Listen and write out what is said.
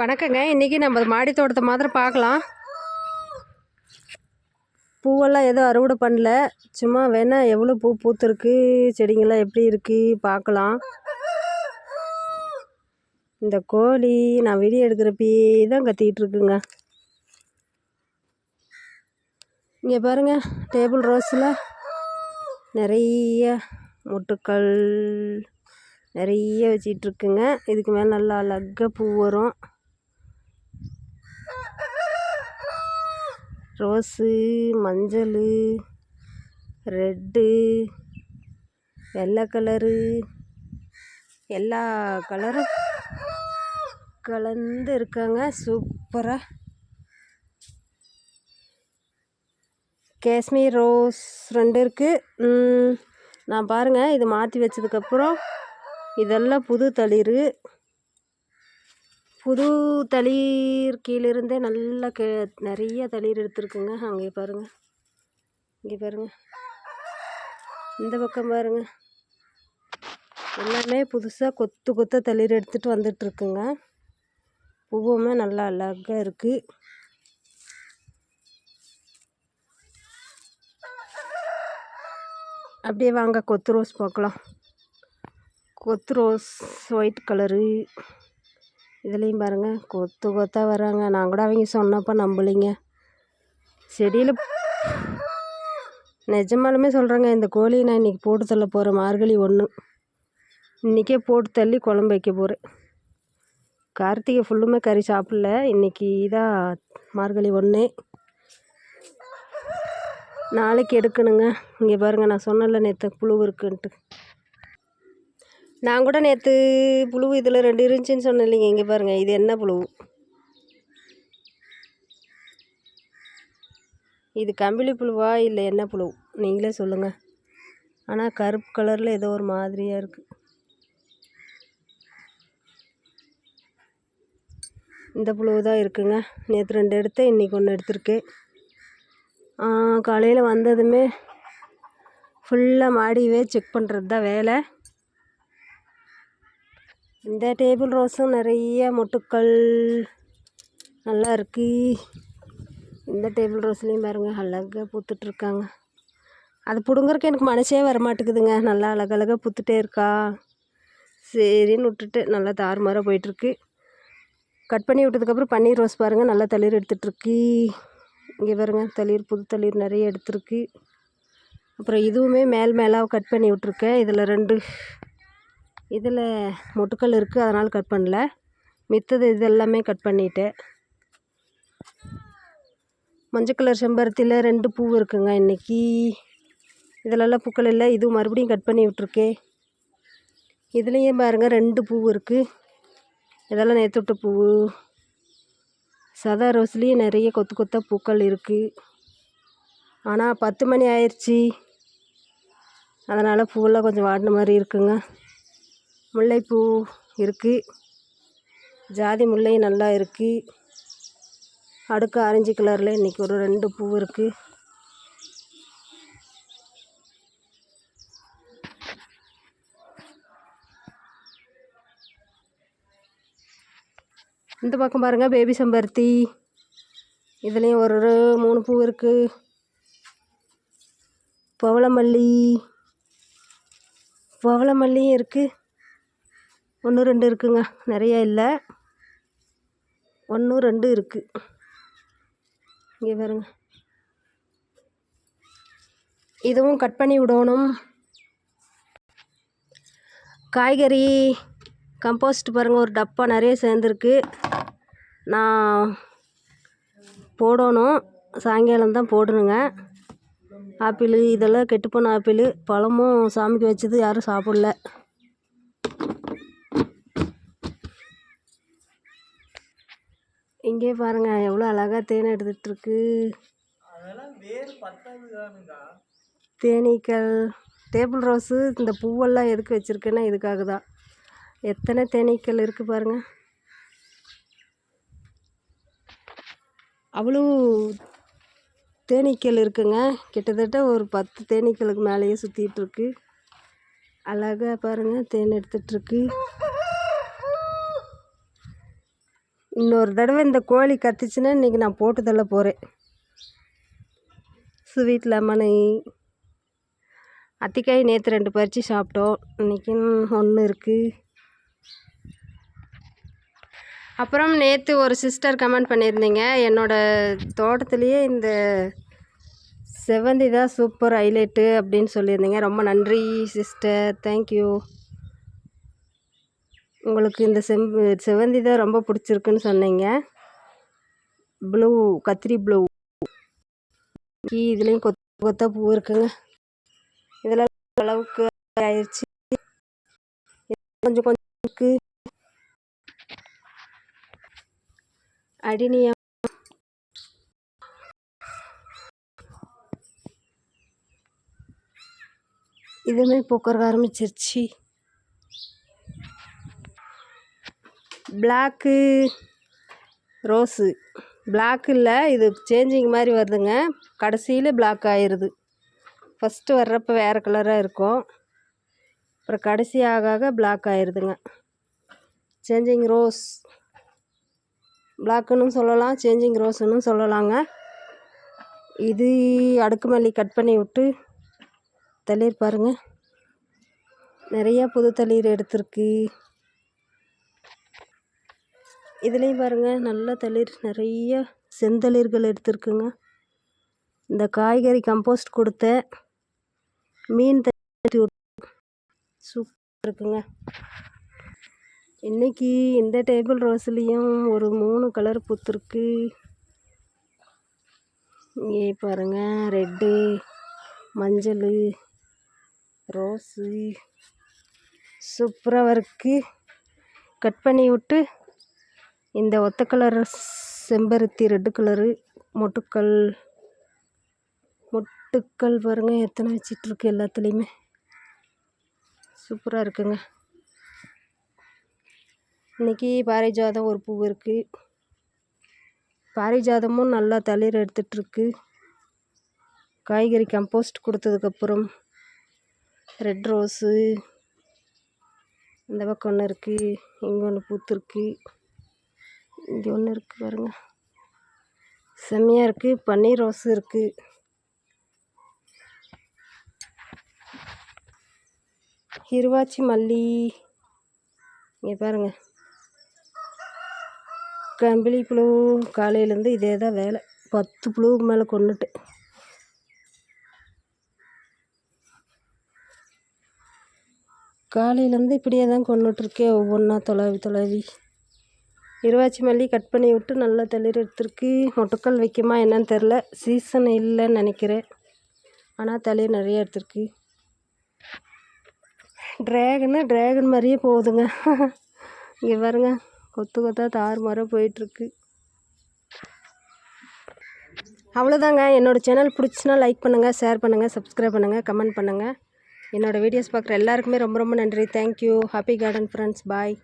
வணக்கங்க. இன்றைக்கி நம்ம மாடி தோட்டத்தை மாத்திரம் பார்க்கலாம். பூவெல்லாம் எதுவும் அறுவடை பண்ணல. சும்மா வேணால் எவ்வளோ பூ பூத்துருக்கு செடிங்கெல்லாம் எப்படி இருக்குது பார்க்கலாம். இந்த கோழி நான் வெளியே எடுக்கிறப்பயே தான் கத்திக்கிட்டு இருக்குங்க. இங்கே பாருங்கள் டேபிள் ரோஸில் நிறைய மொட்டுக்கள் நிறைய வச்சிட்ருக்குங்க இதுக்கு மேலே நல்லா அழகாக பூ வரும். ரோஸு மஞ்சள் ரெட்டு வெள்ளை கலரு எல்லா கலரும் கலந்து இருக்காங்க. சூப்பராக காஷ்மீர் ரோஸ் ரெண்டு இருக்குது நான் பாருங்கள் இது மாற்றி வச்சதுக்கப்புறம் இதெல்லாம் புது தளிர். புது தளிர் கீழிருந்தே நல்லா கே நிறைய தளிர் எடுத்துருக்குங்க. அங்கே பாருங்கள் இங்கே பாருங்கள் இந்த பக்கம் பாருங்கள் எல்லாமே புதுசாக கொத்து கொத்த தளிர் எடுத்துகிட்டு வந்துட்டுருக்குங்க. பூவுமே நல்லா அழகாக இருக்குது அப்படியே வாங்க கொத்து ரோஸ் பார்க்கலாம். கொத்து ரோஸ் ஒயிட் கலரு. இதுலேயும் பாருங்கள் கொத்து கொத்தா வராங்க நான் கூட அவங்க சொன்னப்போ நம்பலைங்க. செடியில் நிஜமாலுமே சொல்கிறேங்க இந்த கோழியை நான் இன்றைக்கி போட்டு தள்ள போகிறேன் மார்கழி ஒன்று இன்றைக்கே போட்டு தள்ளி குழம்பு வைக்க போகிறேன் கார்த்திகை ஃபுல்லுமே கறி சாப்பிடல. இன்றைக்கி தான் மார்கழி ஒன்று நாளைக்கு எடுக்கணுங்க. இங்கே பாருங்கள் நான் சொன்னல நேற்று புழு இருக்குன்ட்டு. நான் கூட நேற்று புழு இதில் ரெண்டு இருந்துச்சுன்னு சொன்னேன் இல்லைங்க இங்கே பாருங்கள் இது என்ன புழு இது கம்பிளி புழுவா இல்லை என்ன புழு நீங்களே சொல்லுங்கள் ஆனால் கருப்பு கலரில் ஏதோ ஒரு மாதிரியாக இருக்குது இந்த புழு தான் இருக்குங்க. நேற்று ரெண்டு எடுத்தேன் இன்றைக்கி ஒன்று எடுத்திருக்கேன் காலையில் வந்ததுமே ஃபுல்லாக மாடியவே செக் பண்ணுறது தான் வேலை. இந்த டேபிள் ரோஸும் நிறைய மொட்டுக்கள் நல்லா இருக்குது இந்த டேபிள் ரோஸ்லேயும் பாருங்கள் அழகாக பூத்துட்ருக்காங்க. அது பிடுங்குறக்கு எனக்கு மனசே வர மாட்டேங்குதுங்க நல்லா அழகழகாக பூத்துட்டே இருக்கா. சரின்னு விட்டுட்டு நல்லா தாறுமாறாக போயிட்டுருக்கு கட் பண்ணி விட்டதுக்கப்புறம் பன்னீர் ரோஸ் பாருங்கள் நல்லா தளிர் எடுத்துகிட்ருக்கு இங்கே பாருங்க தளிர் புது தளிர் நிறைய எடுத்துருக்கு. அப்புறம் இதுவுமே மேல் மேலாக கட் பண்ணி விட்ருக்கேன் இதில் ரெண்டு இதில் மொட்டுக்கள் இருக்குது அதனால் கட் பண்ணல. மித்தது இது எல்லாமே கட் பண்ணிட்டேன். மஞ்சள் கலர் செம்பருத்தியில் ரெண்டு பூ இருக்குங்க இன்றைக்கி இதிலெல்லாம் பூக்கள் இல்லை இதுவும் மறுபடியும் கட் பண்ணி விட்ருக்கேன் இதுலேயும் பாருங்கள் ரெண்டு பூ இருக்குது. இதெல்லாம் நேற்று பூ. சதா ரோஸ்லேயும் நிறைய கொத்து கொத்தாக பூக்கள் இருக்குது. ஆனால் பத்து மணி ஆயிடுச்சு. அதனால் பூவெல்லாம் கொஞ்சம் வாடின மாதிரி இருக்குங்க. முல்லைப்பூ இருக்குது ஜாதி முல்லை நல்லா இருக்குது அடுக்கு ஆரஞ்சு கலரில் இன்றைக்கி ஒரு ரெண்டு பூ இருக்குது இந்த பக்கம் பாருங்கள் பேபி செம்பருத்தி. இதுலேயும் ஒரு ஒரு மூணு பூ இருக்குது பவளமல்லி. பவளமல்லியும் இருக்குது ஒன்று ரெண்டு இருக்குங்க. நிறைய இல்லை. ஒன்று ரெண்டு இருக்குது இங்கே பாருங்க. இதுவும் கட் பண்ணி விடணும். காய்கறி கம்போஸ்ட் பாருங்கள் ஒரு டப்பா நிறைய சேர்ந்துருக்கு. நான் போடணும். சாயங்காலம் தான் போடணுங்க. ஆப்பிள் இதெல்லாம் கெட்டுப்போன ஆப்பிள் பழமும் சாமிக்கு வச்சது யாரும் சாப்பிடல. இங்கே பாருங்கள் எவ்வளோ அழகாக தேன் எடுத்துகிட்ருக்கு தேனீக்கள் டேபிள் ரோஸு இந்த பூவெல்லாம் எதுக்கு வச்சுருக்கேன்னா இதுக்காக தான் எத்தனை தேனீக்கள் இருக்குது பாருங்கள் அவ்வளோ தேனீக்கள் இருக்குங்க. கிட்டத்தட்ட ஒரு பத்து தேனீக்களுக்கு மேலேயே சுற்றிட்டுருக்கு அழகாக பாருங்கள் தேன் எடுத்துகிட்ருக்கு இன்னொரு தடவை இந்த கோழி கத்துச்சுன்னா இன்றைக்கி நான் போட்டு தள்ள போகிறேன் ஸ்வீட் லெமனு அத்திக்காய் நேற்று ரெண்டு பறித்து சாப்பிட்டோம். இன்றைக்கி ஒன்று இருக்குது அப்புறம் நேற்று ஒரு சிஸ்டர் கமெண்ட் பண்ணியிருந்தீங்க. என்னோடய தோட்டத்துலேயே இந்த செவந்தி தான் சூப்பர் ஹைலைட்டு அப்படின்னு சொல்லியிருந்தீங்க. ரொம்ப நன்றி சிஸ்டர் தேங்க்யூ உங்களுக்கு இந்த செம்பு செவந்தி தான் ரொம்ப பிடிச்சிருக்குன்னு சொன்னீங்க. ப்ளூ கத்திரி ப்ளூ இதுலேயும் கொத்த கொத்தா பூ இருக்குங்க. இதெல்லாம் அளவுக்கு ஆயிடுச்சு கொஞ்சம் கொஞ்சம் அடினியம். அடினியா இதுவுமே பூக்கறக்க ஆரம்பிச்சிருச்சு. பிளாக்கு ரோஸு பிளாக் இல்லை இது சேஞ்சிங் மாதிரி வருதுங்க. கடைசியில் பிளாக் ஆயிடுது ஃபஸ்ட்டு வர்றப்போ வேறு கலராக இருக்கும். அப்புறம் கடைசி ஆக ஆக பிளாக் ஆயிடுதுங்க சேஞ்சிங் ரோஸ் பிளாக்குன்னு சொல்லலாம் சேஞ்சிங் ரோஸுன்னு சொல்லலாங்க. இது அடுக்குமல்லி கட் பண்ணி விட்டு தளிர் பாருங்கள் நிறையா புது தளிர் எடுத்திருக்கு. இதுலேயும் பாருங்கள் நல்ல தளிர் நிறைய செந்தளிர்கள் எடுத்துருக்குங்க. இந்த காய்கறி கம்போஸ்ட் கொடுத்தேன் மீன் தட்டி சூப்பராக இருக்குங்க. இன்றைக்கி இந்த டேபிள் ரோஸ்லேயும் ஒரு மூணு கலர் பூத்துருக்கு. இங்கே பாருங்கள் ரெட்டு மஞ்சள் ரோஸு சூப்பராக இருக்குது கட் பண்ணி விட்டு இந்த ஒத்த கலர் செம்பருத்தி ரெட்டு கலரு மொட்டுக்கள் மொட்டுக்கள் பாருங்கள் எத்தனை வச்சிட்ருக்கு எல்லாத்துலேயுமே. சூப்பராக இருக்குங்க. இன்றைக்கி பாரிஜாதம் ஒரு பூ இருக்குது பாரிஜாதமும் நல்லா தளிர் எடுத்துகிட்ருக்கு காய்கறி கம்போஸ்ட் கொடுத்ததுக்கப்புறம் ரெட் ரோஸு இந்த பக்கம் ஒன்று இருக்குது இங்கே ஒன்று பூத்துருக்கு. இங்கே ஒன்று இருக்குது பாருங்க. செம்மையாக இருக்குது பன்னீர் ரோஸு இருக்குது இருவாச்சி மல்லி. இங்கே பாருங்கள் கம்பளி புழு. காலையிலேருந்து இதே தான் வேலை. பத்து புழுவுக்கு மேலே கொண்டுட்டு காலையிலேருந்து இப்படியே தான் கொண்டுட்ருக்கேன் ஒவ்வொன்றா தொலைவி தொலைவி. இருவாச்சி மல்லி கட் பண்ணி விட்டு நல்லா தளிர் எடுத்துருக்கு. மொட்டுக்கள் வைக்குமா என்னன்னு தெரில சீசன் இல்லைன்னு நினைக்கிறேன். ஆனால் தளிர் நிறைய எடுத்துருக்கு. ட்ராகனு ட்ராகன் மாதிரியே போகுதுங்க. இங்கே பாருங்க. கொத்து கொத்தாக தாறு மாற போயிட்டுருக்கு. அவ்வளோதாங்க என்னோடய சேனல் பிடிச்சினா லைக் பண்ணுங்கள் ஷேர் பண்ணுங்கள் சப்ஸ்கிரைப் பண்ணுங்கள் கமெண்ட் பண்ணுங்கள் என்னோடய வீடியோஸ் பார்க்குற எல்லாருக்குமே ரொம்ப ரொம்ப நன்றி. Thank you happy garden friends bye